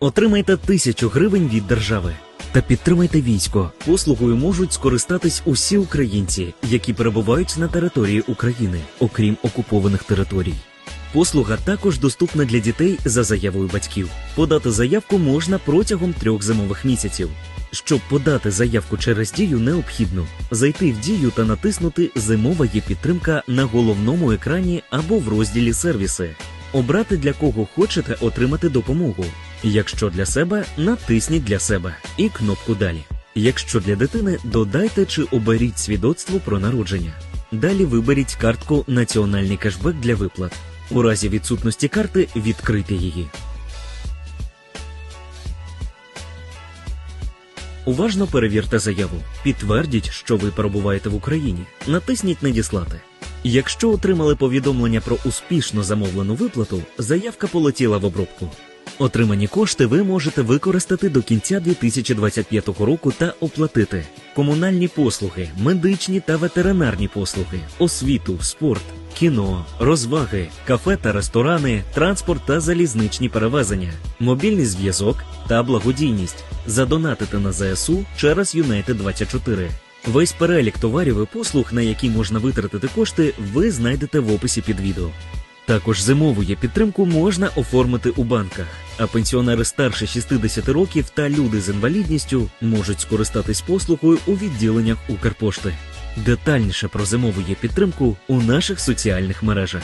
Отримайте тисячу гривень від держави та підтримайте військо. Послугою можуть скористатись усі українці, які перебувають на території України, окрім окупованих територій. Послуга також доступна для дітей за заявою батьків. Подати заявку можна протягом трьох зимових місяців. Щоб подати заявку через дію, необхідно зайти в дію та натиснути Зимова є підтримка на головному екрані або в розділі сервіси. Обрати для кого хочете отримати допомогу. Якщо для себе, натисніть для себе і кнопку Далі. Якщо для дитини, додайте чи оберіть свідоцтво про народження. Далі виберіть картку Національний кешбек для виплат. У разі відсутності карти відкрийте її. Уважно перевірте заяву. Підтвердіть, що ви перебуваєте в Україні. Натисніть Надіслати. Якщо отримали повідомлення про успішно замовлену виплату, заявка полетіла в обробку. Отримані кошти ви можете використати до кінця 2025 року та оплатити комунальні послуги, медичні та ветеринарні послуги, освіту, спорт, кіно, розваги, кафе та ресторани, транспорт та залізничні перевезення, мобільний зв'язок та благодійність, задонатити на ЗСУ через United 24 Весь перелік товарів і послуг, на які можна витратити кошти, ви знайдете в описі під відео. Також зимову є підтримку можна оформити у банках, а пенсіонери старше 60 років та люди з інвалідністю можуть скористатись послугою у відділеннях Укрпошти. Детальніше про зимову є підтримку у наших соціальних мережах.